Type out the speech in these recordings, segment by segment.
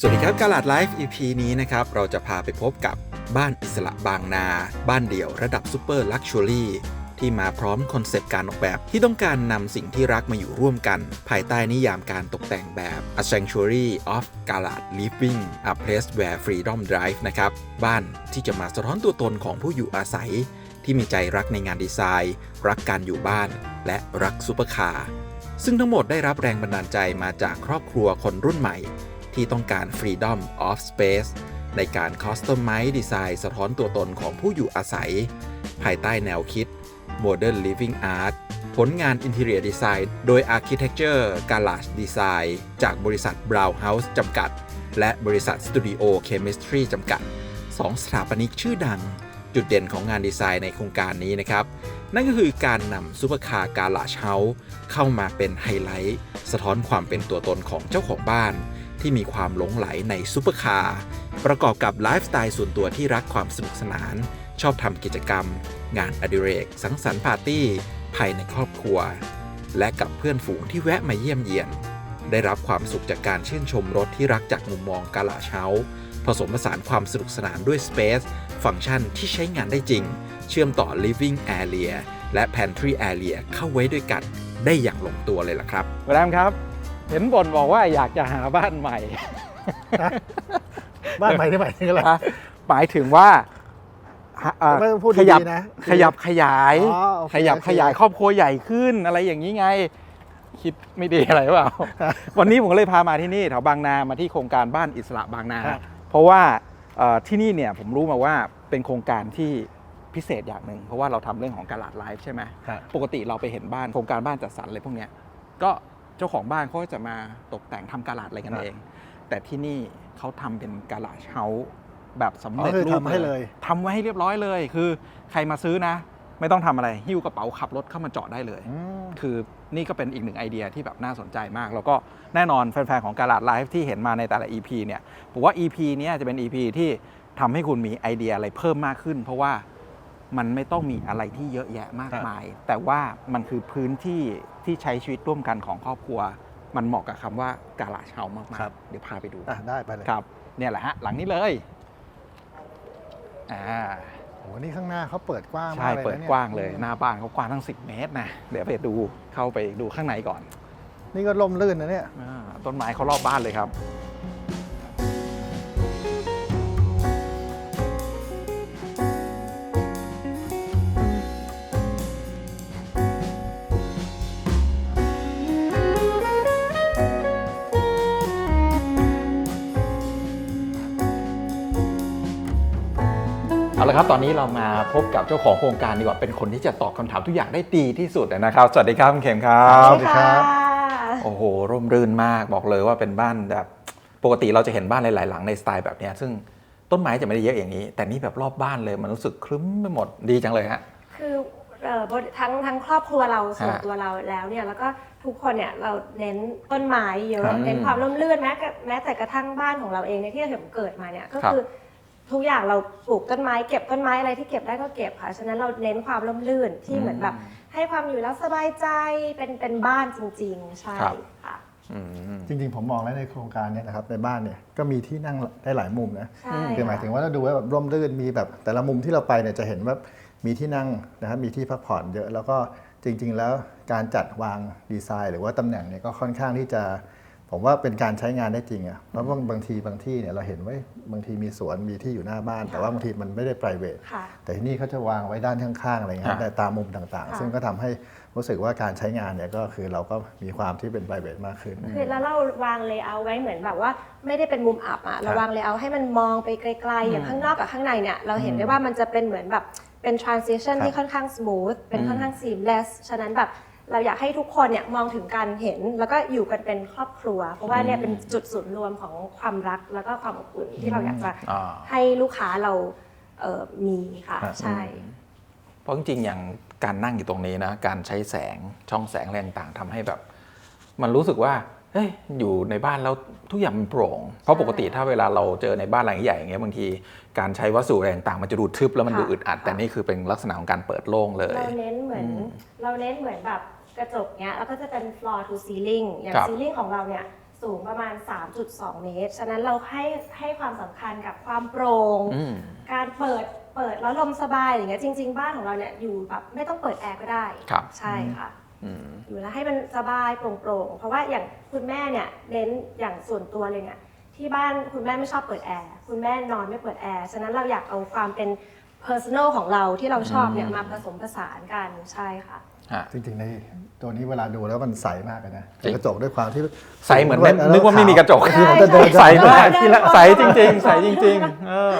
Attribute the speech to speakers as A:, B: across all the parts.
A: สวัสดีครับกาลาดไลฟ์ EP นี้นะครับ เราจะพาไปพบกับบ้านอิสระบางนา บ้านเดี่ยวระดับซูเปอร์ลักชัวรี่ที่มาพร้อมคอนเซปต์การออกแบบที่ต้องการนำสิ่งที่รักมาอยู่ร่วมกัน ภายใต้นิยามการตกแต่งแบบ A Sanctuary of Galad Living a place where freedom drive นะครับ บ้านที่จะมาสะท้อนตัวตนของผู้อยู่อาศัย ที่มีใจรักในงานดีไซน์ รักการอยู่บ้าน และรักซูเปอร์คาร์ซึ่งทั้งหมดได้รับแรงบันดาลใจมาจากครอบครัวคนรุ่นใหม่ ที่ต้องการ Freedom of Space ในการ Customize Design สะท้อนตัวตนของผู้อยู่อาศัย ภายใต้แนวคิด Modern Living Art ผลงาน Interior Design โดย Architecture Garage Design จากบริษัท Brown House จำกัด และบริษัท Studio Chemistry จำกัดสองสถาปนิกชื่อดัง จุดเด่นของงานดีไซน์ในโครงการนี้นะครับ นั่นก็คือการนำซูเปอร์คาร์การลาชเฮาส์เข้ามาเป็นไฮไลท์ สะท้อนความเป็นตัวตนของเจ้าของบ้าน ที่มีความหลงไหลในซูเปอร์คาร์ประกอบกับไลฟ์สไตล์ส่วนตัวที่รักความสนุกสนาน ชอบทำกิจกรรม งานอดิเรก สังสรรค์ปาร์ตี้ภายในครอบครัว และกับเพื่อนฝูงที่แวะมาเยี่ยมเยียน ได้รับความสุขจากการชื่นชมรถที่รักจากมุมมองกาลาเช้า ผสมผสานความสนุกสนานด้วย Space ฟังก์ชันที่ใช้งานได้จริง เชื่อมต่อ Living Area และ Pantry Area เข้าไว้ด้วยกันได้อย่างลงตัวเลยล่ะครับ
B: แรมครับ เห็นบ่นบอกว่าอยากจะหาบ้านใหม่
C: บ้านใหม่ที่ใหม่ถึงอะไร
B: นะหมายถึงว่าฮะอ่า
C: ไม่ต้องพูด
B: ขยับ
C: ดีๆนะ
B: ขยับขยาย
C: อ๋อโอเค
B: ขยับ
C: โอเค
B: ขยายครอบครัวใหญ่ขึ้นอะไรอย่างนี้ไง คิดไม่ดีอะไรหรือเปล่า วันนี้ผมก็เลยพามาที่นี่แถวบางนามาที่โครงการบ้านอิสระบางนา
C: ครับ
B: เพราะว่าเอ่อที่นี่เนี่ยผมรู้มาว่าเป็นโครงการที่พิเศษอย่างหนึ่งเพราะว่าเราทำเรื่องของการลาดไลฟ์ใช่ไหม
C: ครับ
B: ปกติเราไปเห็นบ้านโครงการบ้านจัดสรรอะไรพวกเนี้ยก็ เจ้าของบ้านเขาก็จะมาตกแต่งทำการลาดอะไรกัน
C: ครับ
B: เอง แต่ที่นี่เขาทำเป็นการาชเฮาส์แบบสำ
C: อ๋อ
B: เร็จ
C: คือ
B: รูป
C: ทำให้เลย
B: ทำไว้ให้เรียบร้อยเลย คือใครมาซื้อนะ ไม่ต้องทำอะไรหิ้วกระเป๋าขับรถเข้ามาจอดได้เลย
C: อืม
B: คือนี่ก็เป็นอีกหนึ่งไอเดียที่แบบน่าสนใจมาก แล้วก็แน่นอนแฟนๆ ของการลาดไลฟ์ที่เห็นมาในแต่ละ EP เนี่ยผมว่า EP เนี้ยจะเป็น EP ที่ทำให้คุณมีไอเดียอะไรเพิ่มมากขึ้น เพราะว่า มันไม่ต้องมีอะไรที่เยอะแยะมากมาย แต่ว่ามันคือพื้นที่ที่ใช้ชีวิตร่วมกันของครอบครัว มันเหมาะกับคำว่าการาชเฮาส์มาก
C: ครับ
B: ๆเดี๋ยวพาไปดู
C: อะได้ไปเลย
B: ครับเนี่ยแหละฮะหลังนี้เลยอ่า
C: โอ้โหนี่ข้างหน้าเขาเปิดกว้าง
B: ใช่
C: มากเลยนะ
B: เปิด
C: นี่
B: กว้างเลยหน้าบ้านเขากว้างทั้ง 10 เมตรนะเดี๋ยวไปดูเข้าไปดูข้างในก่อน
C: นี่ก็ล่มลื่นนะเนี่ย
B: อาต้นไม้เขารอบบ้านเลยครับ ละครับตอนนี้เรามาพบกับเจ้าของโครงการดีกว่าเป็นคนที่จะตอบคำถามทุกอย่างได้ดีที่สุดนะครับ สวัสดีครับคุณเข็มครั
C: ส
B: บ
C: วัสดีครับ
B: โอ้โหร่มรื่นมากบอกเลยว่าเป็นบ้านแบบปกติเราจะเห็นบ้านหลาย ๆ หลังในสไตล์แบบเนี้ยซึ่งต้นไม้จะไม่ได้เยอะอย่างนี้ แต่นี่แบบรอบบ้านเลยมันรู้สึกครึ้มไปหมดดีจังเลยฮะ
D: คือเอ่อบริทั้งทั้งครอบครัวเราส่วน
B: ฮะ
D: ตัวเราแล้วเนี่ยแล้วก็ทุกคนเนี่ยเราเน้นต้นไม้เย
B: ครั
D: อะ
B: บ
D: เน้นความร่มรื่นแม้กระแม้แต่กระทั่งบ้านของเราเองเนี่ยที่เราเห็นเกิดมาเนี่ยก็
B: ครับ
D: คือ ทุกอย่างเราปลูกต้นไม้เก็บต้นไม้อะไรที่เก็บได้ก็เก็บค่ะ ฉะนั้นเราเน้นความร่มรื่นที่เหมือนแบบ ให้ความอยู่แล้วสบายใจเป็นเป็นบ้านจริง ๆ ใช่
B: ครับ
D: ค่ะ
B: อืม
C: จริงๆ ผมมองแล้วในโครงการเนี่ยนะครับในบ้านเนี่ยก็มีที่นั่งได้หลายมุมนะ
D: ใช่
C: คือหมายถึงว่าเราดูว่าแบบร่มรื่นมีแบบแต่ละมุมที่เราไปเนี่ยจะเห็นว่ามีที่นั่งนะครับมีที่พักผ่อนเยอะ แล้วก็จริง ๆ แล้วการจัดวางดีไซน์ หรือว่าตำแหน่งเนี่ยก็ค่อนข้างที่จะ ผมว่าเป็นการใช้งานได้จริงอะเพราะบางบางทีบางที่เนี่ยเราเห็นว่าบางทีมีสวนมีที่อยู่หน้าบ้าน แต่ว่าบางทีมันไม่ได้ p r i v a t
D: ค่ะ
C: แต่ที่นี่เขาจะวางไว้ด้านข้างๆอะไรเงี้ย
B: ฮะ
C: แต่ตามมุมต่าง
D: ค่ะ
C: ๆซึ่งก็ทำให้รู้สึกว่าการใช้งานเนี่ยก็คือเราก็มีความที่เป็น p r i v a t มากขึ้น
D: คือแล้วเราวางเลเยอร์ไว้เหมือนแบบว่าไม่ได้เป็นมุมอับอะเราวางเลเยอร์ให้มันมองไปไกลๆอย่างข้างนอกกับข้างในเนี่ยเราเห็นได้ว่ามันจะเป็นเหมือนแบบเป็น transition
C: ครับ
D: ที่ค่อนข้าง smooth เป็น
B: อืม
D: ค่อนข้าง seamless ฉะนั้นแบบ เราอยากให้ทุกคนเนี่ยมองถึงการเห็นแล้วก็อยู่กันเป็นครอบครัว เพราะว่าเนี่ยเป็นจุดศูนย์รวมของความรักแล้วก็ความอบอุ่นที่เราอยากจะ
B: อ่า
D: ให้ลูกค้าเราเอ่อมีค่ะ
C: ครับ
D: ใช่
B: เพราะจริงๆอย่างการนั่งอยู่ตรงนี้นะ การใช้แสงช่องแสงอะไรต่างๆทำให้แบบ มันรู้สึกว่าเฮ้ยอยู่ในบ้านแล้วทุกอย่างมันโปร่ง เพราะปกติถ้าเวลาเราเจอในบ้านหลังใหญ่อย่างเงี้ยบางทีการใช้วัสดุอะไรต่างๆมันจะดูทึบแล้วมันดู
D: ค่ะ
B: อึดอัดแต่นี่คือเป็นลักษณะของการเปิดโล่งเลย
D: เราเน้นเหมือน
B: อืม
D: เราเน้นเหมือนแบบ กระจกเนี้ยแล้วก็จะเป็น floor to ceiling อย่าง
B: ครับ
D: ceiling ของเราเนี่ยสูงประมาณ 3.2 เมตร ฉะนั้นเราให้ให้ความสำคัญกับความโปร่ง
B: อืม
D: การเปิดเปิดแล้วลมสบายอย่างเงี้ยจริง ๆ บ้านของเราเนี่ยอยู่แบบไม่ต้องเปิดแอร์ก็ได้
B: ครับ
D: ใช่ค่ะ
B: อืม
D: อยู่แล้วให้มันสบายโปร่งๆ เพราะว่าอย่างคุณแม่เนี่ยเน้นอย่างส่วนตัวเลยเนี่ยที่บ้านคุณแม่ไม่ชอบเปิดแอร์คุณแม่นอนไม่เปิดแอร์ฉะนั้นเราอยากเอาความเป็น personal ของเราที่เราชอบเนี่ย
B: อืม
D: มาผสมผสานกันใช่ค่ะ
B: ฮะ
C: จริงๆในตัวนี้เวลาดูแล้วมันใสมากเลยนะ
B: จริง
C: กระจกด้วยความที่
B: ใสเหมือนไม่นึกว่าไม่มีกระจก
C: คือผมจะเดิน
B: ใสมาก
D: ใช่
B: ทีละ
D: ใช่
B: ใสจริง ๆ ใสจริง ๆ เออ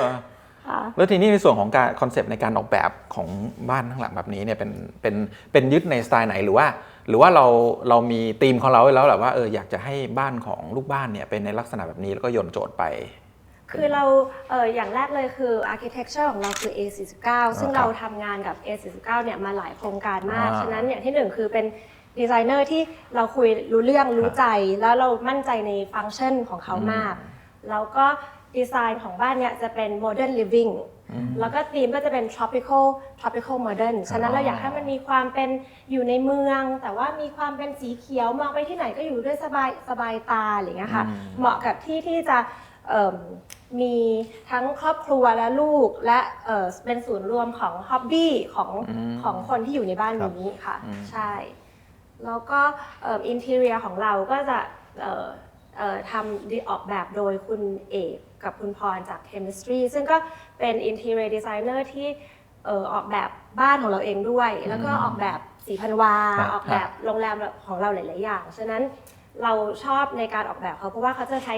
D: ค่ะ
B: แล้วทีนี้ในส่วนของการคอนเซปต์ในการออกแบบของบ้านข้างหลังแบบนี้เนี่ยเป็นเป็นเป็นยึดในสไตล์ไหนหรือว่า หรือว่าเราเรามีธีมของเราไว้แล้วแหละว่าเอออยากจะให้บ้านของลูกบ้านเนี่ยเป็นในลักษณะแบบนี้แล้วก็โยนโจทย์ไป
D: คือเราเอออย่างแรกเลยคือ architecture ของเราคือ A49 ซึ่ง
B: ครับ
D: เราทำงานกับ A49 เนี่ยมาหลายโครงการมาก
B: อ่า
D: ฉะนั้นอย่างที่หนึ่งคือเป็นดีไซเนอร์ที่เราคุยรู้เรื่องรู้ใจ แล้วเรามั่นใจในฟังก์ชันของเขามาก แล้วก็ดีไซน์ของบ้านเนี่ยจะเป็น modern living แล้วก็ธีมก็จะเป็น tropical tropical modern ฉะนั้นเราอยากให้มันมีความเป็นอยู่ในเมือง แต่ว่ามีความเป็นสีเขียวมองไปที่ไหนก็อยู่ด้วยสบายสบายตาอะไรอย่างเงี้ยค่ะ
B: อืม
D: เหมาะกับที่ที่จะเอิ่ม มีทั้งครอบครัวและลูกและเอ่อเป็นศูนย์รวมของฮ็อบบี้ของ
B: อืม
D: ของคนที่อยู่ในบ้าน
C: ครับ
D: นี้ค่ะ
B: อืม
D: ใช่ แล้วก็อินเทเรียของเราก็จะเอ่อเอ่อทำดีออกแบบโดยคุณเอกกับคุณพรจาก Chemistry ซึ่งก็เป็น Interior Designer ที่เอ่อออกแบบบ้านของเราเองด้วย แล้วก็ออกแบบสีพันวา
C: ครับ
D: ออกแบบโรงแรมของเราหลาย ๆ อย่าง ฉะนั้นเราชอบในการออกแบบเขาเพราะว่าเขาจะใช้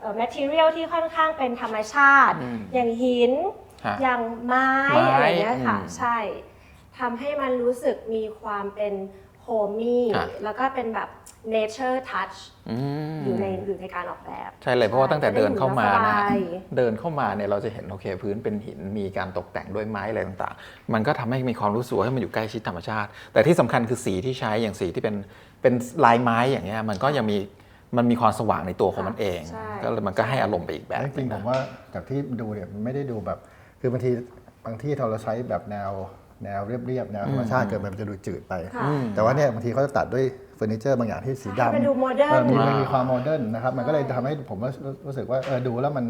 D: เอ่อ material ที่ค่อนข้างเป็นธรรมชาติ
B: อืม
D: อย่างหิน
B: ฮะ
D: อย่างไม้
B: ไม้
D: อะไรอย่างเงี้ยค่ะ
B: อืม
D: ใช่ทำให้มันรู้สึกมีความเป็นโฮมี่
B: อะ
D: แล้วก็เป็นแบบ nature touch
B: อืม
D: อยู่ในอยู่ในการออกแบบ
B: ใช่เลยเพราะว่าตั้งแต่เดินเข้ามานะ
D: ใช่
B: เดินเข้ามาเนี่ยเราจะเห็นโอเคพื้นเป็นหินมีการตกแต่งด้วยไม้อะไรต่างๆ มันก็ทำให้มีความรู้สึกว่าให้มันอยู่ใกล้ชิดธรรมชาติ แต่ที่สำคัญคือสีที่ใช้อย่างสีที่เป็นเป็นลายไม้อย่างเงี้ยมันก็ยังมี มันมีความสว่างในตัวของมันเอง
D: ใช่
B: ก็เลยมันก็ให้อารมณ์ไปอีกแบบ
C: จริงๆผมว่าจากที่ดูเนี่ยมันไม่ได้ดูแบบ คือบางทีบางที่เราใช้แบบแนวแนวเรียบๆแนวธรรมชาติเกิดไปมันจะดูจืดไป
D: ค่ะ
C: แต่ว่าเนี่ยบางทีเขาจะตัดด้วยเฟอร์นิเจอร์บางอย่างที่สีดำ
D: ให้มันดู modern
C: เออมีมันมีความโมเดิร์นนะครับมันก็เลยทำให้ผมรู้รู้สึกว่าเออดูแล้วมัน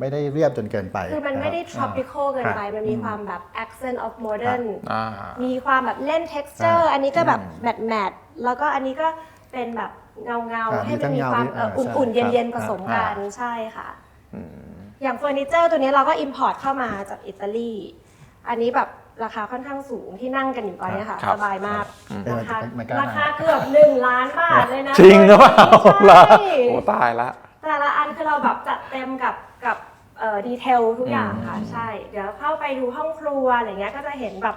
C: ไม่ได้เรียบจนเกินไป
D: คือมันไม่ได้
C: นะครับ
D: tropical เกินไป มันมีความแบบ accent of modern
B: อ่า
D: มีความแบบเล่น texture อันนี้ก็แบบแมทแมทแล้วก็อันนี้ก็เป็นแบบ เงาเงาๆ
C: อ่า
D: ให้มัน
C: มี
D: มี
C: ทั้ง
D: ความ
C: เงา
D: เอ่อ
C: มีอ่า
D: อุ่นๆ
C: ใช่
D: เย็นๆผ
C: ครับ
D: สมกันใช่ค่ะอย่างเฟอร์นิเจอร์ตัวนี้เราก็ import เข้ามาจากอิตาลี อันนี้แบบราคาค่อนข้างสูงที่นั่งกันอยู่ตอนนี้ค่ะ
B: ครับ
D: สบายมาก
C: เออ
D: ราคา
C: ไม่กล้า
D: ราคาเกือบหนึ่งล้านบาทเลยนะ
B: จริงหรือเปล่า
D: ใช่
B: ล่ะโอ้ตายละ
D: แต่ละอันคือเราแบบจัดเต็มกับกับเอ่อดีเทลทุกอย่างค่ะใช่ เดี๋ยวเข้าไปดูห้องครัวอะไรเงี้ยก็จะเห็นแบบ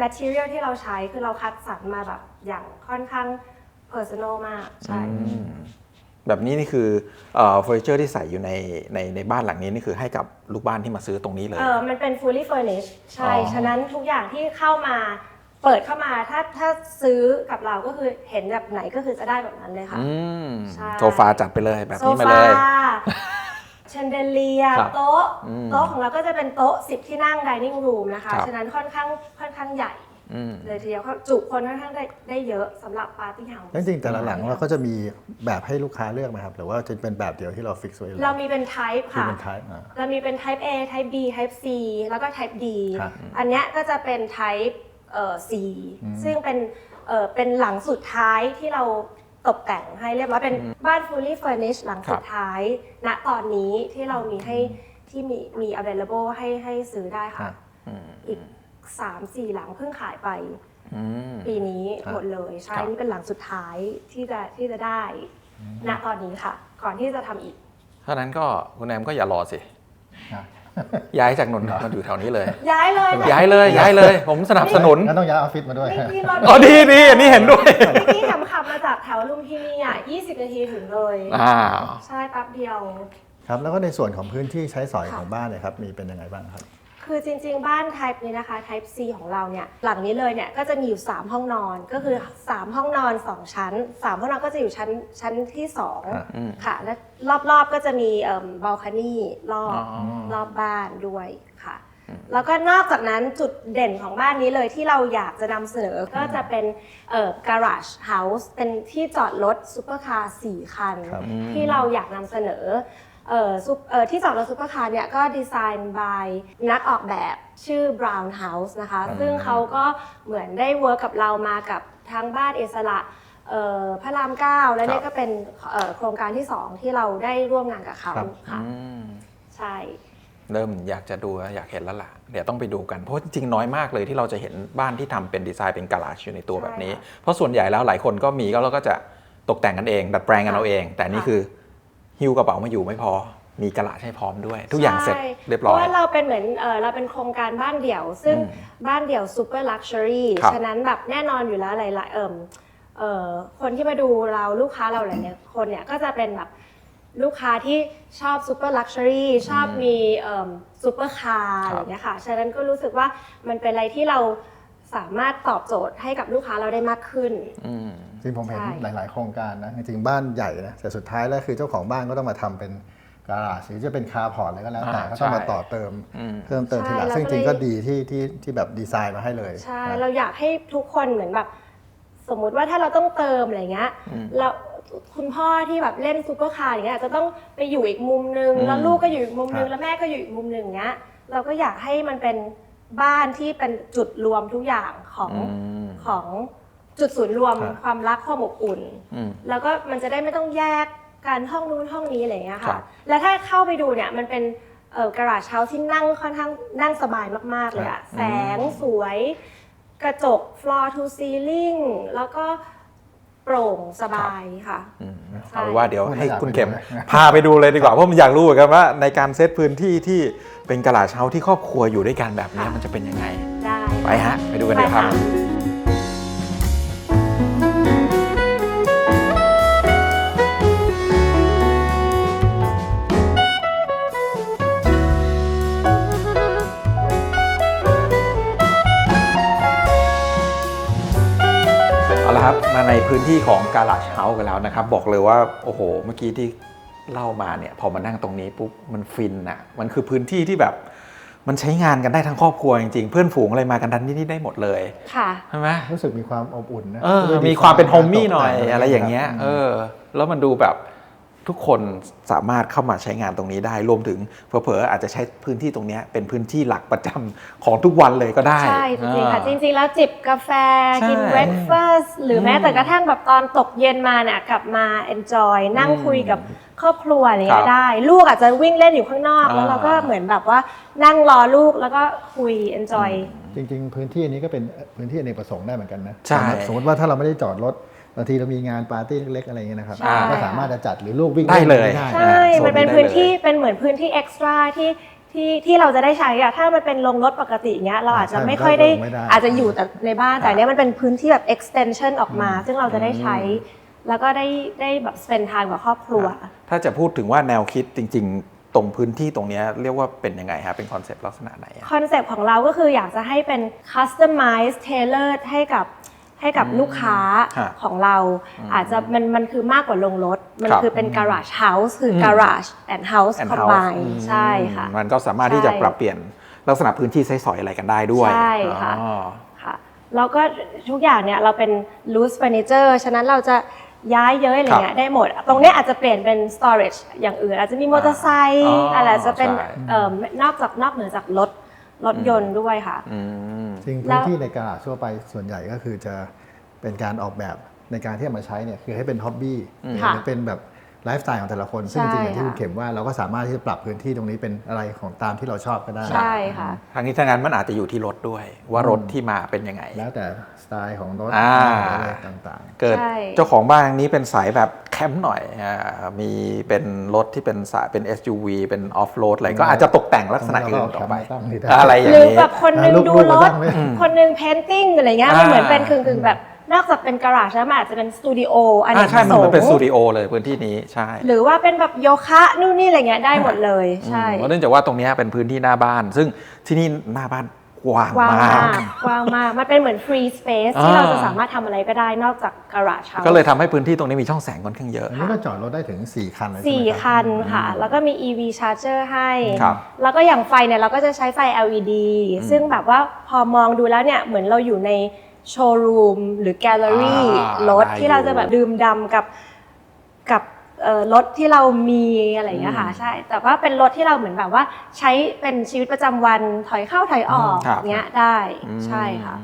D: material ที่เราใช้คือเราคัดสรรมาแบบอย่างค่อนข้าง personal มากใช่
B: แบบนี้นี่คือเฟอร์นิเจอร์ที่ใส่อยู่ในในในบ้านหลังนี้นี่คือให้กับลูกบ้านที่มาซื้อตรงนี้เลย
D: เออมันเป็น fully furnished ใช่
B: อ๋อ
D: ฉะนั้นทุกอย่างที่เข้ามา เปิดเข้ามาถ้าถ้าซื้อกับเราก็คือเห็นแบบไหนก็คือจะได้แบบนั้นเลยค่ะ
B: อืม
D: ใช่
B: โซฟาจัดไปเลยแบบ
D: โซ
B: นี้มา
D: ฟา
B: เลย
D: เชนเดเลีย
B: ครับ
D: โต๊ะ
B: อืม
D: โต๊ะของเราก็จะเป็นโต๊ะ 10 ที่นั่ง dining room นะคะ
B: ครับ
D: ฉะนั้นค่อนข้างค่อนข้างใหญ่
B: อืม
D: เลยทีเดียวเขาจุคนค่อนข้างได้ได้เยอะสำหรับปาร์ตี้เฮาส์
C: แล้วจริงๆแต่ละหลังเราก็จะมีแบบให้ลูกค้าเลือกไหมครับ หรือว่าจะเป็นแบบเดียวที่เราฟิกไว้เลย
D: เรามีเป็น type
C: คือ
D: ค่ะ
C: เป็น type อ่า
D: เรามีเป็น type A type B type C แล้วก็ type D
C: ครับ
D: อันเนี้ยก็จะเป็น type เอ่อ C ซึ่งเป็นเอ่อเป็นหลังสุดท้ายที่เราตกแต่งให้เรียบร้อยเป็นบ้าน fully furnished หลังสุดท้าย ณตอนนี้ที่เรามีให้ที่มีมี available ให้ให้ซื้อได้
C: ครั
D: ค่ะ
C: บ
D: อีก 3-4 หลังเพิ่งขายไป
B: อืม
D: ปีนี้
C: ครับ
D: หมดเลยใช่
B: ครับ
D: นี่เป็นหลังสุดท้ายที่จะที่จะได้ณตอนนี้ค่ะ ก่อนที่จะทำอีก
B: ถ้านั้นก็คุณแอมก็อย่ารอสิ
C: ครับ
B: ย้ายจากนนท์มาอยู่แถวนี้เลย
D: ย้ายเลยค่ะ
B: ย้ายเลยย้ายเลย ผมสนับสนุน
C: งั้นต้องย้ายออฟฟิศมาด้วย
D: นี่ที่เรา
B: อ๋อดีดีอันนี้เห็นด้วย
D: นี่ที่ทำขับมาจากแถวลุมพินีอะ20 นาทีถึงเลย
B: อ้าว
D: ใช่แป๊บเดียว
C: ครับ แล้วก็ในส่วนของพื้นที่ใช้สอย
D: ค่ะ
C: ของบ้านเนี่ยครับ มีเป็นยังไงบ้างครับ
D: คือจริงๆ บ้าน type นี้นะคะ type C ของเราเนี่ยหลังนี้เลยเนี่ยก็จะมีอยู่ 3 ห้องนอนก็คือ 3 ห้องนอน 2 ชั้น 3 ห้องนอนก็จะอยู่ชั้นชั้นที่
C: อะ
D: 2ค่ะ และรอบๆก็จะมีเอ่อบัลคานี่รอบ
B: อ๋อ
D: รอบบ้านด้วยค่ะ
B: อ
D: แล้วก็นอกจากนั้นจุดเด่นของบ้านนี้เลยที่เราอยากจะนำเสนอก็จะเป็นเอ่อ garage house เป็นที่จอดรถซูเปอร์คาร์สี่คัน
C: ครับ
D: ที่เราอยากนำเสนอ เอ่อซุปเอ่อที่จอดรถซูเปอร์คาร์เนี่ยก็ดีไซน์ by นักออกแบบชื่อ Brown House นะคะ ซึ่งเขาก็เหมือนได้เวิร์กกับเรามากับทางบ้านเอสระเอ่อพระรามเก้าและเนี่ยก็เป็นเอ่อโครงการที่2ที่เราได้ร่วมงานกับเขา
C: ครับ
D: ค่ะ
B: อืม
D: ใช่
B: เริ่มอยากจะดูแล้วอยากเห็นแล้วล่ะ เดี๋ยวต้องไปดูกันเพราะจริงๆน้อยมากเลยที่เราจะเห็นบ้านที่ทำเป็นดีไซน์เป็นกาลาชอยู่ในตัวแบบนี้เพราะส่วนใหญ่แล้วหลายคนก็มีก็เราก็จะตกแต่งกันเอง ดัดแปลงกันเอาเอง แต่นี่คือ หิ้วกระเป๋ามาอยู่ไม่พอ มีกาลาชให้พร้อมด้วย ทุกอย่างเสร็จ
D: ใช่
B: เรียบ
D: เพ
B: ร้อ
D: ราะ
B: ย
D: ว่าเราเป็นเหมือนเออเราเป็นโครงการบ้านเดี่ยว ซึ่งบ้านเดี่ยวซูเปอร์ลักชัวรี่
B: ครับ
D: ฉะนั้นแบบแน่นอนอยู่แล้วหลายๆเอิมเอ่อคนที่มาดูเราลูกค้าเราหลายๆคนเนี่ยก็จะเป็นแบบลูกค้าที่ชอบซูเปอร์ลักชัวรี่ชอบมีซูเปอร์คาร์อะไรอย่างเงี้ยค่ะฉะนั้นก็รู้สึกว่ามันเป็นอะไรที่เราสามารถตอบโจทย์ให้กับลูกค้าเราได้มากขึ้น
B: อืม
C: จริงผมเห็น
D: ใช่
C: หลาย ๆ โครงการนะจริงๆบ้านใหญ่นะแต่สุดท้ายแล้วคือเจ้าของบ้านก็ต้องมาทำเป็นการาจหรือจะเป็นคาร์พอร์ตอะไรก็แล้วแต่
B: อ่า
C: ก็ต้องมา
B: ใช่
C: ต่อเติม
B: อืม
C: เพิ่มเติมทีหลัง
D: ใช่
C: ซึ่งจริง
D: แล้วก็
C: ก็ดีที่ที่ที่แบบดีไซน์มาให้เลย
D: ใช่
C: นะ
D: เราอยากให้ทุกคนเหมือนแบบ สมมุติว่าถ้าเราต้องเติมอะไรเงี้ยเราคุณพ่อที่แบบเล่นซูเปอร์คาร์อย่างเงี้ยอาจจะต้องไปอยู่อีกมุมนึง
B: อืม
D: แล้วลูกก็อยู่อีกมุมนึ
C: ครั
D: ง
C: บ
D: แล้วแม่ก็อยู่อีกมุมนึงเงี้ย เราก็อยากให้มันเป็นบ้านที่เป็นจุดรวมทุกอย่างของ
B: อืม
D: ของ จุดศูนย์รวม
C: ครับ
D: ความรักความอบอุ่น
B: อืม
D: แล้วก็มันจะได้ไม่ต้องแยกการห้องนู้นห้องนี้อะไรอย่างเงี้ย
B: ครั
D: ค่ะ
B: บ
D: แล้วถ้าเข้าไปดูเนี่ยมันเป็นเอ่อการาชเฮาส์ที่นั่งค่อนข้างนั่งสบายมาก ๆ เลยอะแสงสวย กระจก floor to ceiling แล้วก็โปร่งสบายค่ะ
B: อืม
D: ใช่
B: เอาเป็นว่าเดี๋ยว
C: พูด
B: ให้
C: แล้วอยาก
B: คุณ
C: ไป
B: เข็ม
C: ดูเลย
B: พาไปดูเลยดีกว่าเพราะผมอยากรู้เหมือนกันว่า ในการเซตพื้นที่ที่เป็นกระลาเช้าที่ครอบครัวอยู่ด้วยกันแบบนี้มันจะเป็นยังไง
D: ได้
B: ไปฮะ ไปดูกันเลยครับ
D: ไปะ
B: เอาละครับมาในพื้นที่ของกาลาชเฮาส์กันแล้วนะครับ บอกเลยว่าโอ้โห เมื่อกี้ที่เล่ามาเนี่ยพอมานั่งตรงนี้ปุ๊บมันฟินอะมันคือพื้นที่ที่แบบมันใช้งานกันได้ทั้งครอบครัวจริงๆ เพื่อนฝูงอะไรมากันดันที่นี่ได้หมดเลย
D: ค่ะ
B: ใช่ไหม
C: รู้สึกมีความอบอุ่นนะ
B: เออ
C: ด้วย
B: มีความเป็นโฮมมี่
C: ตก
B: หน่อย
C: แต่
B: อะไรอย่างเงี้ย
C: ครับ
B: เออแล้วมันดูแบบ ทุกคนสามารถเข้ามาใช้งานตรงนี้ได้ รวมถึงเผลอๆอาจจะใช้พื้นที่ตรงเนี้ยเป็นพื้นที่หลักประจำของทุกวันเลยก็ได้
D: ใช่จริงๆค่ะ
B: อ่า
D: จริงๆ แล้วจิบกาแฟ
B: ใช่
D: กินเบรคฟาสต์หรือแม้แต่กระทั่งแบบตอนตกเย็นมาเนี่ยกลับมา enjoy นั่งคุยกับ ครอบครัวอะไร
B: ครั
D: เงี้
B: บ
D: ยได้ ลูกอาจจะวิ่งเล่นอยู่ข้างนอก
B: อ่า
D: แล้วเราก็เหมือนแบบว่านั่งรอลูกแล้วก็คุย enjoy
C: จริง ๆ พื้นที่นี้ก็เป็นพื้นที่อเนกประสงค์ได้เหมือนกันนะ
B: ใช่
C: สมมติว่าถ้าเราไม่ได้จอดรถบางทีเรามีงานปาร์ตี้เล็กๆอะไรอย่างเงี้ยนะครับ
D: ใช่
C: ก็สามารถจะจัดหรือลูกวิ่ง
B: ได้เลย
C: นได้
D: ใช่
B: โซนนี้
D: มันเป็น
B: ได้
D: พื้นที่
B: เลย
D: เป็นเหมือนพื้นที่เอ็กซ์ตร้าที่ที่ที่เราจะได้ใช้อะถ้ามันเป็นโรงรถปกติเงี้ยเราอาจจะ
C: ใช่
D: ไม่ค่อยได้
C: ไม่ได้
D: อาจจะอยู่แต่ในบ้านแต่อันเนี้ยมันเป็นพื้นที่แบบ extension ออกมา ซึ่งเราจะได้ใช้ แล้วก็ได้ได้แบบ spend time กับครอบครัว
B: ถ้าจะพูดถึงว่าแนวคิดจริง ๆ ตรงพื้นที่ตรงเนี้ยเรียกว่าเป็นยังไงฮะเป็นคอนเซปต์ลักษณะไหนอะ
D: คอนเซปต์ของเราก็คืออยากจะให้เป็น customize tailored ให้กับให้กับลูกค้า
B: ฮะ
D: ของเรา อาจจะมันมันคือมากกว่าโรงรถ มัน
B: ครับ
D: คือเป็น garage house คืออ
B: ม
D: garage and house
B: and
D: combine
B: house อืม
D: ใช่ค่ะ
B: มันก็สามารถที่จะ
D: ใช่
B: ปรับเปลี่ยนลักษณะพื้นที่ใช้สอยอะไรกันได้ด้วย
D: ใช่ค่ะ
B: อ๋อ
D: ค่ะแล้วก็ทุกอย่างเนี่ยเราเป็น loose furniture ฉะนั้นเราจะ ย้ายเย้ยอะไรเงี้ยได้หมด ตรงเนี้ยอาจจะเปลี่ยนเป็น storage อย่างอื่น อาจจะมีมอเตอร์ไซค์
B: อ๋ออ
D: อะไรจะเป็น
B: ใช่
D: เอ่อนอกจากนอกเหนือจากรถรถยนต์ด้วยค่ะ
B: อืม
C: จริง
D: แล้
C: พื้น
D: ว
C: ที่ในกระดาษทั่วไปส่วนใหญ่ก็คือจะเป็นการออกแบบในการที่เอามาใช้เนี่ยคือให้เป็นฮ็อบบี้หรือ
D: ค่ะ
C: เป็นแบบ ไลฟ์สไตล์ของแต่ละคน ซึ่ง
D: ใช่
C: จริงๆอย่างที่คุณ
D: ค่ะ
C: เข็มว่าเราก็สามารถที่จะปรับพื้นที่ตรงนี้เป็นอะไรของตามที่เราชอบก็ได้
D: ใช่ค่ะ
B: ทางนี้ทางนั้นมันอาจจะอยู่ที่รถด้วย ว่ารถที่มาเป็นยังไง
C: แล้วแต่สไตล์ของรถ
B: อ่า
C: อะไรต่าง
B: เกิด
D: ใช่
B: เจ้าของบ้านนี้เป็นสายแบบแคมป์หน่อยอ่ามีเป็นรถที่เป็นสายเป็น SUV เป็นออฟโรดอะไรก็อาจจะตกแต่งลักษณะอื่นต่อไป
C: ตั้งนี่ได้
B: อะไรอย่า
D: ห
B: ง
D: รือ
B: นี้
D: แบบคนหนึง
C: ลูก
D: ดู
C: ๆ
D: ร
C: มา
D: ถ
C: ตั้งไว้
D: คนหนึง painting อะไรเงี้ย
B: อ่า
D: มันเหมือนเป็นกึ่งๆแบบ นอกจากเป็นการาจแล้วมันอาจจะเป็นสตูดิโออัน
B: อ่า
D: นี้
B: ใช่มันเหมือนเป็นสตูดิโอเลยพื้นที่นี้ใช่
D: หรือว่าเป็นแบบโยคะนู่นนี่อะไรเงี้ยได้หมดเลยใช่
B: อืมเพราะเนื่องจากว่าตรงเนี้ยเป็นพื้นที่หน้าบ้าน ซึ่งที่นี่หน้าบ้านกว้าง
D: กว้าง
B: มามา
D: กกกว้างมาก มันเป็นเหมือน free space ที่
B: อ่า
D: เราจะสามารถทำอะไรก็ได้นอกจาก garage house
B: ก็เลยทำให้พื้นที่ตรงนี้มีช่องแสงค่อนข้างเยอะ
C: อันนี้ก็จอดรถได้ถึง 4 คันเลยใช่ไหม
D: สี่
C: รับ
D: คันค่ะ แล้วก็มี EV charger ให้
B: ครับ
D: แล้วก็อย่างไฟเนี่ยเราก็จะใช้ไฟ LED ซึ่งแบบว่าพอมองดูแล้วเนี่ยเหมือนเราอยู่ใน โชว์รูมหรือแกลเลอรี่
B: อ่าร
D: ถ
B: ได้
D: ที่เรา
B: อยู่
D: จะแบบดื่มดำกับกับเอ่อรถที่เรามีอะไรอย่างเงี้ยค่ะ
B: อืม
D: ใช่ แต่ว่าเป็นรถที่เราเหมือนแบบว่าใช้เป็นชีวิตประจำวันถอยเข้าถอยออก
B: ครับ
D: เงี้ยได้
B: อืม
D: ใช่ค่ะ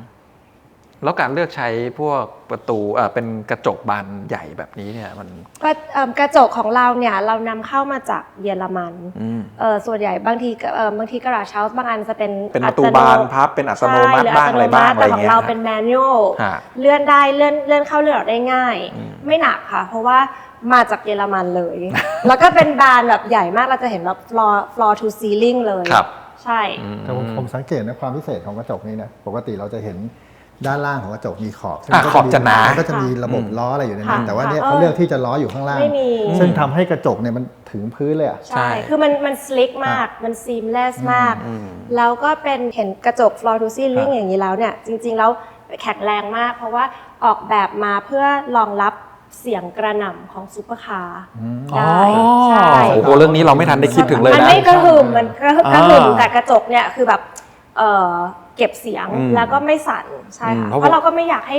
B: แล้วการเลือกใช้พวกประตูเอ่อเป็นกระจกบานใหญ่แบบนี้เนี่ยมัน
D: ก็เอิ่มกระจกของเราเนี่ยเรานำเข้ามาจากเยอรมัน
B: อืม
D: เออส่วนใหญ่บางทีก็เออบางทีกระดาษเช้าบางอันจะเป็น
B: เป็นประตูบานพับเป็นอัตโนมัติ
D: ใช่ห
B: บ้างอะไรบ้างอะไร
D: แต่ของ
B: เงี้ย
D: เราเป็นแมนนวล
B: ฮะ
D: เลื่อนได้เลื่อนเลื่อนเข้าเลื่อนออกได้ง่าย
B: อืม
D: ไม่หนักค่ะ เพราะว่ามาจากเยอรมันเลย แล้วก็เป็นบานแบบใหญ่มากเราจะเห็นแบบ floor floor to ceiling เลย
B: ครับ
D: ใช่
B: อืม
C: แต่ผมผมสังเกตนะความพิเศษของกระจกนี้นะปกติเราจะเห็น ด้านล่างของกระจกมีขอบ
B: อะ
C: ซึ่ง
B: ขอบจะหนา
C: ก็จะมีระบบ
B: อืม
C: ล้ออะไรอยู่ในนั้น
D: ค่ะ
C: แต่ว่าเนี่ย
D: ค่ะ
C: เขาเลือกที่จะล้ออยู่ข้างล่าง
D: ไม่มี
C: ซึ่งทำให้กระจกเนี่ยมันถึงพื้นเลยอะ
B: ใช่
D: ใช่ คือมันมัน slick มาก มัน seamless มาก
B: อืม
D: แล้วก็เป็นเห็นกระจก floor to ceiling
C: ครับ
D: อย่างนี้แล้วเนี่ย จริง ๆ แล้วแข็งแรงมาก เพราะว่าออกแบบมาเพื่อรองรับเสียงกระหน่ำของซูเปอร์คาร์
B: อ๋อ
D: ได้ใช่
B: โอ้โหเรื่องนี้เราไม่ทันได้คิดถึงเลย
D: มัน
B: นะ
D: ไม่กระหึ่มมันกระกระหึ่ม
B: อ่า
D: แต่กระจกเนี่ยคือแบบ เอ่อเก็บเสียง
B: อืม
D: แล้วก็ไม่สั่นใช่ค่ะ
B: อืมเพราะ
D: เพราะเราก็ไม่อยากให้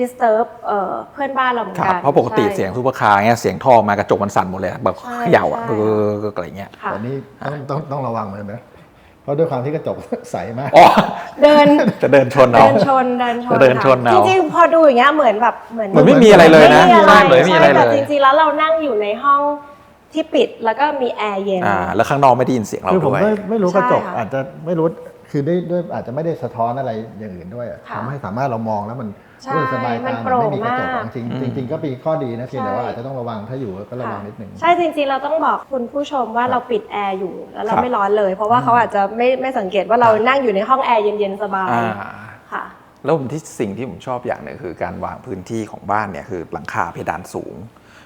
D: disturb เอ่อเพื่อนบ้านเราเหมือน
B: ค
D: กั
B: รับ
D: น
B: เพราะปกติ
D: ใช่
B: เสียงซูเปอร์คาร์เงี้ยเสียงท่อมากระจกมันสั่นหมดเลยอะแบบ
D: ใช่
B: เขย่าอะ
D: ใช่
B: เอออะไรเงี้ย
D: ค่ะ
C: แต่นี่ต้องต้องต้องระวังเหมือนกันนะเพราะด้วยความที่กระจก ใสมาก
B: อ๋อ
D: เดิน
B: จะเดินชนเอา
D: เดินชนเดินชน
B: เดินชน
D: ค่ะ
B: เอา
D: จริงๆพอดูอย่างเงี้ยเหมือนแบบเหมือน
B: เหมือนไม่มีอะไรเลยนะ
D: ไม่มีอะไร
B: ใช่เหมือนไม่มีอะไร
D: ใช่
B: เล
D: แต่
B: ย
D: จริงๆแล้วเรานั่งอยู่ในห้องที่ปิดแล้วก็มีแอร์เย็น
B: อ่าแล้วข้างนอกไม่ได้ยินเสียงเรา
C: คือผม
B: ด้วย
C: ไม่ไม่รู้
D: ใช่
C: กระจก
D: ค่ะ
C: อาจจะไม่รู้ คือได้ด้วยอาจจะไม่ได้สะท้อนอะไรอย่างอื่นด้วยอะ
D: ค่ะ
C: ทำให้สามารถเรามองแล้วมัน
D: ใช่
C: รู้สึกสบาย
D: มัน
C: ตา
D: โปร่ง
C: ไม่มีกระจก
D: มาก
C: จริง
B: อืม
C: ๆจริงๆก็เป็นข้อดีนะเพียงแต่ว่า
D: ใช่
C: อาจจะต้องระวังถ้าอยู่ก็ระวังนิดนึง
D: ใช่จริง ๆ เราต้องบอกคุณผู้ชมว่าเราปิดแอร์อยู่แล้วเรา
B: ครับ
D: ไม่ร้อนเลย เพราะว่าเขาอาจจะไม่ไม่สังเกตว่าเรานั่งอยู่ในห้องแอร์เย็นๆสบาย
B: อ่า
D: ค่ะ
B: แล้วผมที่สิ่งที่ผมชอบอย่างหนึ่งคือการวางพื้นที่ของบ้านเนี่ยคือหลังคาเพดานสูง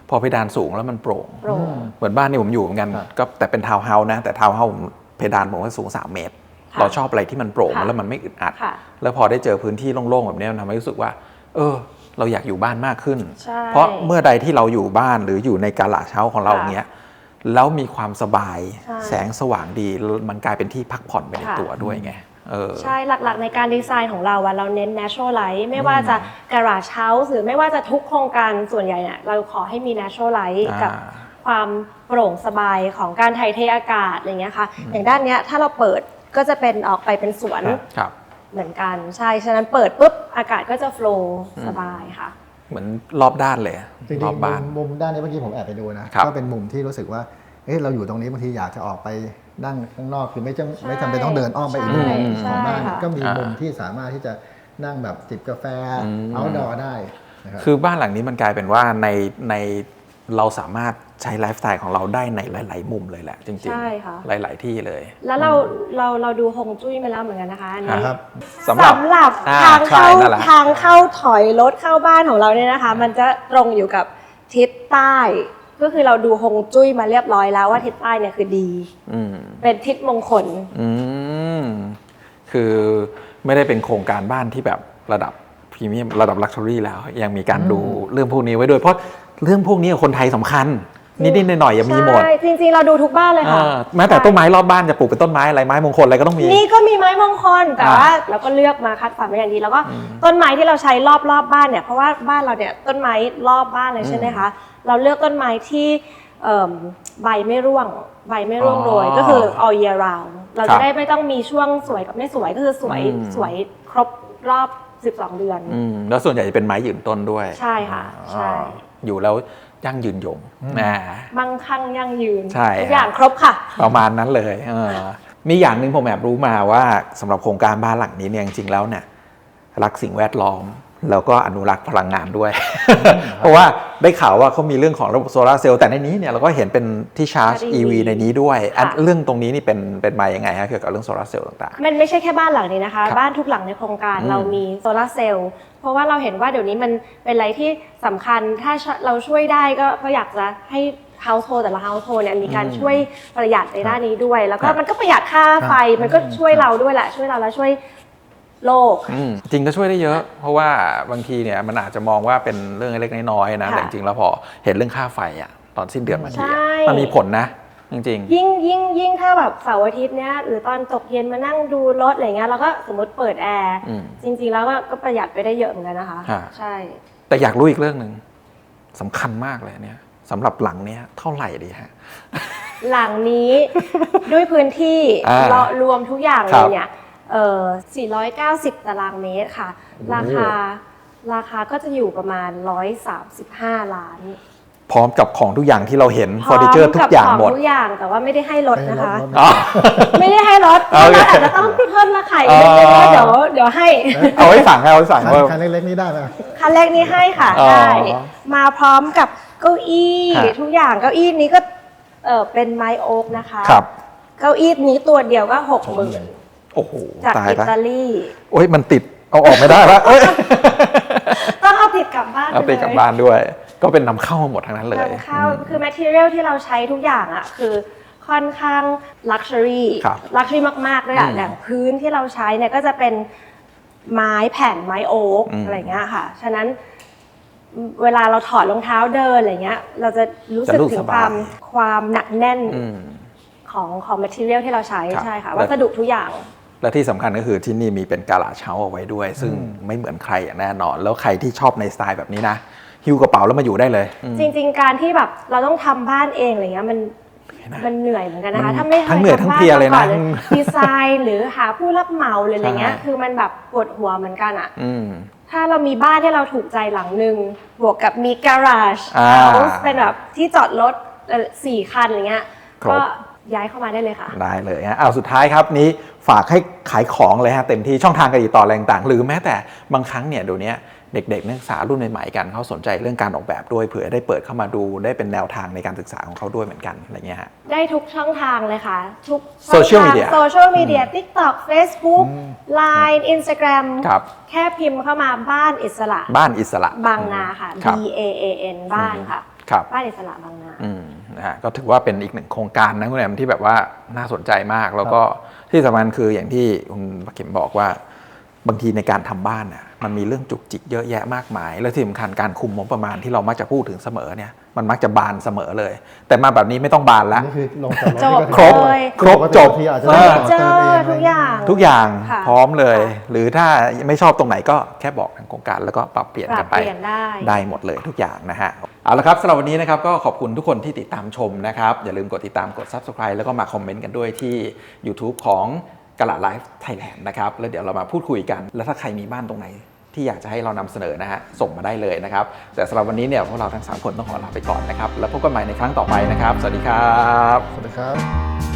B: พอเพดานสูงแล้วมันโปร่ง
D: โปร่ง
B: เหมือนบ้านนี่ผมอยู่เหมือนกัน
C: ครับ
B: ก็แต่เป็นทาวน์เฮาส์นะแต่ทาวน์เฮาส์ผมเพดานผมก็สูง 3 เมตร
D: ค่ะ
B: เราชอบอะไรที่มันโปร่ง
D: ค่ะ
B: แล้วมันไม่อึดอัด
D: ค่ะ
B: แล้วพอได้เจอพื้นที่โล่งๆแบบนี้มันทำให้รู้สึกว่า เออ เราอยากอยู่บ้านมากขึ้น
D: ใช่
B: เพราะเมื่อใดที่เราอยู่บ้านหรืออยู่ในกาลาเช้าของเรา
D: ค่ะ
B: อย่างเงี้ยแล้วมีความสบาย
D: ใช่
B: แสงสว่างดีมันกลายเป็นที่พักผ่อนไปใน
D: ค่ะ
B: ตัวด้วยไงเออ
D: ใช่หลักๆ ในการดีไซน์ของเราอะเราเน้น natural light ไม่ว่าจะ garage house หรือไม่ว่าจะทุกโครงการส่วนใหญ่เนี่ยเราขอให้มี natural light
B: อ่า
D: กับความโปร่งสบายของการถ่ายเทอากาศอะไรเงี้ยค่ะอย่างด้านเนี้ยถ้าเราเปิด ก็จะเป็นออกไปเป็นสวน
B: ครับ
D: เหมือนกันใช่ฉะนั้นเปิดปุ๊บอากาศก็จะ flow สบายค่ะ
B: เหมือนรอบด้านเลย
C: จริง
B: รอบ
C: ๆมุ
B: บ้าน
C: มมุมด้านนี้เมื่อกี้ผมแอบไปดูนะ
B: ครับ
C: ก็เป็นมุมที่รู้สึกว่า เอ๊ะเราอยู่ตรงนี้บางทีอยากจะออกไปนั่งข้างนอกคือไม่จำไม่จำเป็นต้องเดินอ้อมไปอีกมุม
D: ใช่
C: ของบ้าน
D: ใช่ค่ะ
C: ก็มี
B: อ่ามุ
C: มุมที่สามารถที่จะนั่งแบบจิบกาแฟ
B: อืม
C: เอาดอได้นะครับ
B: คือบ้านหลังนี้มันกลายเป็นว่าในใน เราสามารถใช้ไลฟ์สไตล์ของเราได้ในหลาย ๆ มุมเลยแหละ จริง
D: ใช่ค่ะ
B: หลาย ๆ ที่เลย
D: แล้วเราเราเราดูฮงจุ้ยมาแล้วเหมือนกันนะคะอันนี้
C: ครับ
B: สำหรับ
D: สำหรับ
B: อ่า
D: ทางเข้า
B: ใช่นั่นแหละ
D: ทางเข้าถอยรถเข้าบ้านของเราเนี่ยนะคะ มันจะตรงอยู่กับทิศใต้ ก็คือเราดูฮงจุ้ยมาเรียบร้อยแล้วว่าทิศใต้เนี่ยคือดี
B: อืม
D: เป็นทิศมงคล
B: อืม คือไม่ได้เป็นโครงการบ้านที่แบบระดับพรีเมียมระดับลักชัวรี่แล้ว ยังมีการดูเรื่องพวกนี้ไว้ด้วย เพราะ เรื่องพวกนี้คนไทยสำคัญนิดๆหน่อยๆยังมีหมด
D: ใช่จริงๆเราดูทุกบ้านเลย
B: เอ
D: ค่ะ
B: อแม้แต่ต้นไม้รอบบ้านจะปลูกเป็นต้นไม้อะไรไม้มงคลอะไรก็ต้องมี
D: นี่ก็มีไม้มงคลแต่
B: อ่า
D: ว่าเราก็เลือกมาคัดสรรมาอย่างดี แล้วก็ต้นไม้ที่เราใช้รอบรอบบ้านเนี่ยเพราะว่าบ้านเราเนี่ยต้นไม้รอบบ้านเลยใช่ไหมคะเราเลือกต้นไม้ที่เอิ่มใบไม่ร่วงใบไม่ร่วงโรย
B: อ๋อ
D: ก็คือ all year round เรา
B: ครั
D: จะ
B: บ
D: ได้ไม่ต้องมีช่วงสวยกับไม่สวยก็คือสวย
B: อืม
D: สวยครบรอบ 12 เดือน
B: อืมแล้วส่วนใหญ่จะเป็นไม้ยืนต้นด้วย
D: ใช่ค่ะใช่
B: อ่าอยู่แล้วยั่งยืนยงนะ
D: มั่งคั่งยั่งยืน
B: ใช่
D: ทุกอย่างครบค่ะ
B: ประมาณนั้นเลยเออมีอย่างหนึ่งผมแอบรู้มาว่าสำหรับโครงการบ้านหลังนี้เนี่ยจริงๆแล้วเนี่ยรักสิ่งแวดล้อม แล้วก็อนุรักษ์พลังงานด้วย เพราะว่าได้ข่าวว่าเขามีเรื่องของระบบโซลาร์เซลล์แต่ในนี้เนี่ยเราก็เห็นเป็นที่ชาร์จ
D: ชาร์จ
B: EV
D: EV
B: ในนี้ด้วยอัน
D: ค่ะ
B: เรื่องตรงนี้นี่เป็นเป็นมายังไงฮะเกี่ยวกับเรื่องโซลาร์เซลล์ต่าง
D: มันไม่ใช่แค่บ้านหลังนี้นะคะ
B: ครับ
D: บ้านทุกหลังในโครงการ
B: อืม
D: เรามีโซลาร์เซลล์เพราะว่าเราเห็นว่าเดี๋ยวนี้มันเป็นอะไรที่สำคัญถ้าเราช่วยได้ก็ก็อยากจะให้ household แต่ละ household เนี่ยมีการ
B: อืม
D: ช่วยประหยัดในด้านนี้ด้วย แล้วก็
B: ครับ
D: มันก็ประหยัดค่าไฟ
C: ครับ
D: มันก็ช่วย
C: ครับ
D: เราด้วยแหละช่วยเราแล้วช่วย โลก
B: อืมจริงก็ช่วยได้เยอะ เพราะว่าบางทีเนี่ยมันอาจจะมองว่าเป็นเรื่องเล็กๆน้อยๆนะ
D: ค่ะ
B: แต่จริงๆแล้วพอเห็นเรื่องค่าไฟอะตอนสิ้นเดือนมาทีอะ
D: ใช่
B: มันมีผลนะ จริง
D: ยิ่งยิ่งยิ่งถ้าแบบเสาร์อาทิตย์เนี้ยหรือตอนตกเย็นมานั่งดูรถอะไรเงี้ยเราก็สมมติเปิดแอร์
B: อืม
D: จริง ๆ แล้วก็ก็ประหยัดไปได้เยอะเหมือนกันนะคะ
B: ฮะ
D: ใช่
B: ๆ แต่อยากรู้อีกเรื่องหนึ่งสำคัญมากเลยเนี่ยสำหรับหลังเนี้ยเท่าไหร่ดีฮะ
D: หลังนี้ ด้วยพื้นที่
B: อ่า
D: เรารวมทุกอย่าง
B: ค
D: เล
B: รั
D: ย
B: บ
D: เนี่ย เออ490 ตารางเมตรค่ะ ราคาราคาก็จะอยู่ประมาณ 135 ล้าน
B: พร้อมกับของทุกอย่างที่เราเห็นเฟอร์นิเจอร์ทุกอย่างหมด
D: พร้มกับขทุกอย่างแต่ว่าไม่ได้ให้ลดนะคะ
C: ให้ลด
B: อ๋อ
D: ไม่ได้ให้ลด
B: โอเค
D: เราอาจจะต้องเพิ่มราคาอีกนิดนึง
B: อ๋อ
D: ว่าเดี๋ยวเดี๋ยวให้
B: เอาไว้สั่งให้เอาไว้สั่ง
C: คัน
B: ว่า
C: คันเล็กๆนี้ได้ไหม
D: คันแรกนี้ให้ค่ะ
B: อ๋อ
D: ได้มาพร้อมกับเก้าอี้
B: ฮะ
D: ทุกอย่างเก้าอี้นี้ก็เออเป็นไม้โอ๊กนะคะ
B: ครับ
D: เก้าอี้นี้ตัวเดียวก็หกหมื่น
B: โอ้โห
D: จาก
B: ตาย
D: อิ
B: ละ
D: ตาลี
B: โอ้ยมันติดเอาออกไม่ได้ละเอ้ย
D: ต้องเอาติดกลับบ้าน
B: เอาติดกลับบ้านด้วย ก็เป็นนำเข้ามาหมดทั้งนั้นเลย
D: นำเข้าคือ material ที่เราใช้ทุกอย่างอะคือค่อนข้าง luxury
B: ครับ
D: luxury มากๆด้วยอะ
B: อืม
D: อย่างพื้นที่เราใช้เนี่ยก็จะเป็นไม้แผ่นไม้โอ๊ก
B: อืม
D: อะไรเงี้ยค่ะ ฉะนั้นเวลาเราถอดรองเท้าเดินอะไรเงี้ย เราจะรู้สึก
B: จะรู้
D: ถึ
B: ส
D: ง
B: บาย
D: ความความหนักแน่น
B: อืม
D: ของของ material ที่เราใช้
B: ครับ
D: ใช่ค่ะ
B: และ
D: วัสดุทุกอย่าง
B: และที่สำคัญก็คือที่นี่มีเป็นกาลาเช้าเอาไว้ด้วย ซึ่งไม่เหมือนใครอย่างแน่นอน แล้วใครที่ชอบในสไตล์แบบนี้นะหิ้วกระเป๋าแล้วมาอยู่ได้เลยอืม
D: จริง ๆ การที่แบบเราต้องทำบ้านเองอะไรเงี้ยมันมันเหนื่อยเหมือนกันนะคะ
B: มัน
D: ถ้าไม่ค
B: ทั้งเหนื่อยทั้ง
D: ทำบ้า
B: เพลียเลยนะ
D: มาก่อดีไซน์หรือหาผู้รับเหมาหรืออะไรเงี้ย
B: ใช่
D: คือมันแบบปวดหัวเหมือนกันอะ
B: อืม
D: ถ้าเรามีบ้านที่เราถูกใจหลังหนึ่งบวกกับมีการาจ
B: อ่า
D: เป็นแบบที่จอดรถเอ่อสี่คันอะไรเงี้ย
B: ครบ
D: ก็ ย้ายเข้ามาได้เลยค่ะ
B: ได้เลยฮะเอาสุดท้ายครับนี้ฝากให้ขายของเลยฮะเต็มที่ช่องทางการติดต่ออะไรต่างๆหรือแม้แต่บางครั้งเนี่ยเดี๋ยวนี้เด็กๆนักศึกษารุ่นใหม่ๆกันเขาสนใจเรื่องการออกแบบด้วยเผื่อได้เปิดเข้ามาดูได้เป็นแนวทางในการศึกษาของเขาด้วยเหมือนกันอะไรเงี้ยฮะ
D: ได้ทุกช่องทางเลยค่ะ ทุก
B: Social media
D: โซเชียลมีเดีย TikTok Facebook Line Instagram
B: ครับ
D: แค่พิมพ์เข้ามาบ้านอิสระ
B: บ้านอิสระ
D: บางนาค่ะ
B: ครับ
D: B A A N บ้านค่ะ
B: ครับ
D: บ้านอิสระบางนา
B: อืม นะฮะก็ถือว่าเป็นอีกหนึ่งโครงการนะคุณแอมที่แบบว่าน่าสนใจมาก แล้วก็ที่สำคัญคืออย่างที่คุณปะเข็มบอกว่าบางทีในการทำบ้านน่ะ มันมีเรื่องจุกจิกเยอะแยะมากมาย และที่สำคัญการคุมงบประมาณที่เรามักจะพูดถึงเสมอเนี่ยมันมักจะบานเสมอเลย แต่มาแบบนี้ไม่ต้องบานละ
C: นี่คือลงจากรถ
D: จบ
C: นี่ก็
B: ครบ
D: เลย
B: ครบจบ
C: ที่อาจจะ
D: เฟอ
C: ต้
D: ร์
C: อง
D: นิเจอ
C: ต่อเติมเอง
D: ร์ทุกอย่าง
B: ทุกอย่าง
D: ค่ะ
B: พร้อมเลย
D: ค่ะ
B: หรือถ้าไม่ชอบตรงไหนก็แค่บอกทางโครงการแล้วก็ปรับเปลี่ยน
D: ปรั
B: กับน
D: เป
B: ไป
D: ลี่ยนได้
B: ได้หมดเลยทุกอย่างนะฮะเอาละครับสำหรับวันนี้นะครับก็ขอบคุณทุกคนที่ติดตามชมนะครับ อย่าลืมกดติดตามกด Subscribe แล้วก็มาคอมเมนต์กันด้วยที่ YouTube ของ กะลาไลฟ์ไทยแลนด์นะครับ แล้วเดี๋ยวเรามาพูดคุยกัน แล้วถ้าใครมีบ้านตรงไหนที่อยากจะให้เรานำเสนอนะฮะ ส่งมาได้เลยนะครับ แต่สำหรับวันนี้เนี่ยพวกเราทั้ง 3 คนต้องขอลาไปก่อนนะครับ แล้วพบกันใหม่ในครั้งต่อไปนะครับ สวัสดีครับ
C: สวัสดีครับ